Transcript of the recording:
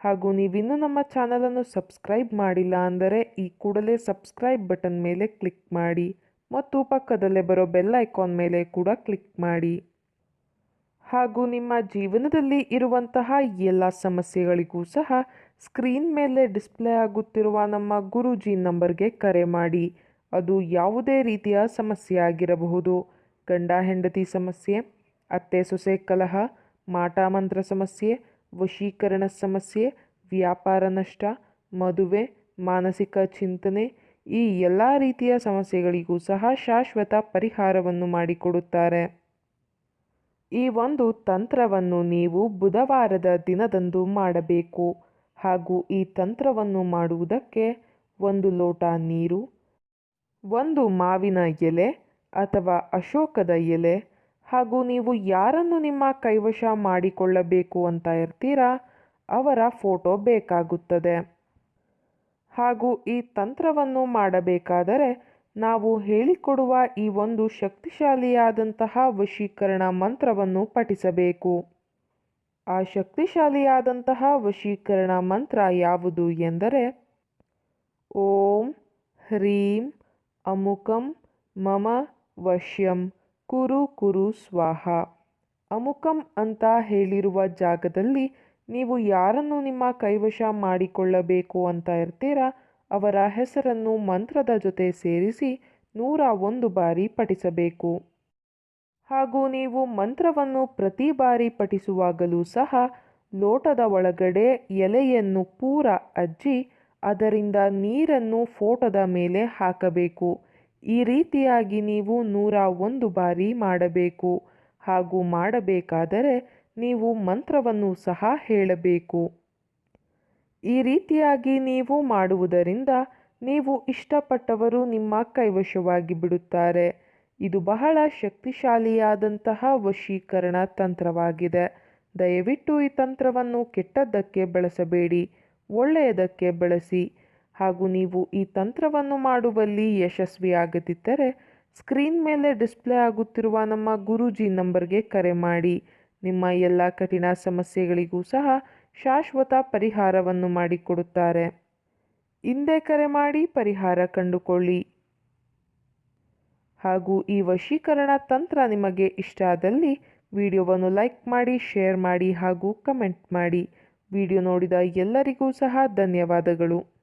ಹಾಗೂ ನೀವಿನ್ನೂ ನಮ್ಮ ಚಾನಲನ್ನು ಸಬ್ಸ್ಕ್ರೈಬ್ ಮಾಡಿಲ್ಲ ಅಂದರೆ ಈ ಕೂಡಲೇ ಸಬ್ಸ್ಕ್ರೈಬ್ ಬಟನ್ ಮೇಲೆ ಕ್ಲಿಕ್ ಮಾಡಿ ಮತ್ತು ಪಕ್ಕದಲ್ಲೇ ಬರೋ ಬೆಲ್ ಐಕಾನ್ ಮೇಲೆ ಕೂಡ ಕ್ಲಿಕ್ ಮಾಡಿ. ಹಾಗೂ ನಿಮ್ಮ ಜೀವನದಲ್ಲಿ ಇರುವಂತಹ ಎಲ್ಲ ಸಮಸ್ಯೆಗಳಿಗೂ ಸಹ ಸ್ಕ್ರೀನ್ ಮೇಲೆ ಡಿಸ್ಪ್ಲೇ ಆಗುತ್ತಿರುವ ನಮ್ಮ ಗುರೂಜಿ ನಂಬರ್ಗೆ ಕರೆ ಮಾಡಿ. ಅದು ಯಾವುದೇ ರೀತಿಯ ಸಮಸ್ಯೆ ಆಗಿರಬಹುದು. ಗಂಡ ಹೆಂಡತಿ ಸಮಸ್ಯೆ, ಅತ್ತೆ ಸೊಸೆ ಕಲಹ ಮಾಟಮಂತ್ರ ಸಮಸ್ಯೆ ವಶೀಕರಣ ಸಮಸ್ಯೆ, ವ್ಯಾಪಾರ ನಷ್ಟ, ಮದುವೆ, ಮಾನಸಿಕ ಚಿಂತನೆ ಈ ಎಲ್ಲ ರೀತಿಯ ಸಮಸ್ಯೆಗಳಿಗೂ ಸಹ ಶಾಶ್ವತ ಪರಿಹಾರವನ್ನು ಮಾಡಿಕೊಡುತ್ತಾರೆ. ಈ ಒಂದು ತಂತ್ರವನ್ನು ನೀವು ಬುಧವಾರದ ದಿನದಂದು ಮಾಡಬೇಕು. ಹಾಗೂ ಈ ತಂತ್ರವನ್ನು ಮಾಡುವುದಕ್ಕೆ ಒಂದು ಲೋಟ ನೀರು, ಒಂದು ಮಾವಿನ ಎಲೆ ಅಥವಾ ಅಶೋಕದ ಎಲೆ ಹಾಗೂ ನೀವು ಯಾರನ್ನು ನಿಮ್ಮ ಕೈವಶ ಮಾಡಿಕೊಳ್ಳಬೇಕು ಅಂತ ಇರ್ತೀರಾ, ಅವರ ಫೋಟೋ ಬೇಕಾಗುತ್ತದೆ. ಹಾಗೂ ಈ ತಂತ್ರವನ್ನು ಮಾಡಬೇಕಾದರೆ ನಾವು ಹೇಳಿಕೊಡುವ ಈ ಒಂದು ಶಕ್ತಿಶಾಲಿಯಾದಂತಹ ವಶೀಕರಣ ಮಂತ್ರವನ್ನು ಪಠಿಸಬೇಕು. ಆ ಶಕ್ತಿಶಾಲಿಯಾದಂತಹ ವಶೀಕರಣ ಮಂತ್ರ ಯಾವುದು ಎಂದರೆ, ಓಂ ಹ್ರೀಂ ಅಮುಕಂ ಮಮ ವಶ್ಯಂ. ಕುರು ಕುರು ಸ್ವಾಹ. ಅಮುಕಂ ಅಂತ ಹೇಳಿರುವ ಜಾಗದಲ್ಲಿ ನೀವು ಯಾರನ್ನು ನಿಮ್ಮ ಕೈವಶ ಮಾಡಿಕೊಳ್ಳಬೇಕು ಅಂತ ಇರ್ತೀರಾ? ಅವರ ಹೆಸರನ್ನು ಮಂತ್ರದ ಜೊತೆ ಸೇರಿಸಿ ನೂರ ಒಂದು ಬಾರಿ ಪಠಿಸಬೇಕು. ಹಾಗೂ ನೀವು ಮಂತ್ರವನ್ನು ಪ್ರತಿ ಬಾರಿ ಪಠಿಸುವಾಗಲೂ ಸಹ ಲೋಟದ ಒಳಗಡೆ ಎಲೆಯನ್ನು ಪೂರ ಅಜ್ಜಿ, ಅದರಿಂದ ನೀರನ್ನು ಫೋಟೋದ ಮೇಲೆ ಹಾಕಬೇಕು. ಈ ರೀತಿಯಾಗಿ ನೀವು ನೂರ ಒಂದು ಬಾರಿ ಮಾಡಬೇಕು. ಹಾಗೂ ಮಾಡಬೇಕಾದರೆ ನೀವು ಮಂತ್ರವನ್ನು ಸಹ ಹೇಳಬೇಕು. ಈ ರೀತಿಯಾಗಿ ನೀವು ಮಾಡುವುದರಿಂದ ನೀವು ಇಷ್ಟಪಟ್ಟವರು ನಿಮ್ಮ ಕೈವಶವಾಗಿ ಬಿಡುತ್ತಾರೆ. ಇದು ಬಹಳ ಶಕ್ತಿಶಾಲಿಯಾದಂತಹ ವಶೀಕರಣ ತಂತ್ರವಾಗಿದೆ. ದಯವಿಟ್ಟು ಈ ತಂತ್ರವನ್ನು ಕೆಟ್ಟದ್ದಕ್ಕೆ ಬಳಸಬೇಡಿ, ಒಳ್ಳೆಯದಕ್ಕೆ ಬಳಸಿ. ಹಾಗೂ ನೀವು ಈ ತಂತ್ರವನ್ನು ಮಾಡುವಲ್ಲಿ ಯಶಸ್ವಿಯಾಗದಿದ್ದರೆ ಸ್ಕ್ರೀನ್ ಮೇಲೆ ಡಿಸ್ಪ್ಲೇ ಆಗುತ್ತಿರುವ ನಮ್ಮ ಗುರೂಜಿ ನಂಬರ್ಗೆ ಕರೆ ಮಾಡಿ. ನಿಮ್ಮ ಎಲ್ಲ ಕಠಿಣ ಸಮಸ್ಯೆಗಳಿಗೂ ಸಹ ಶಾಶ್ವತ ಪರಿಹಾರವನ್ನು ಮಾಡಿಕೊಡುತ್ತಾರೆ. ಹಿಂದೆ ಕರೆ ಮಾಡಿ ಪರಿಹಾರ ಕಂಡುಕೊಳ್ಳಿ. ಹಾಗೂ ಈ ವಶೀಕರಣ ತಂತ್ರ ನಿಮಗೆ ಇಷ್ಟ ಆದಲ್ಲಿ ವಿಡಿಯೋವನ್ನು ಲೈಕ್ ಮಾಡಿ, ಶೇರ್ ಮಾಡಿ ಹಾಗೂ ಕಮೆಂಟ್ ಮಾಡಿ. ವಿಡಿಯೋ ನೋಡಿದ ಎಲ್ಲರಿಗೂ ಸಹ ಧನ್ಯವಾದಗಳು.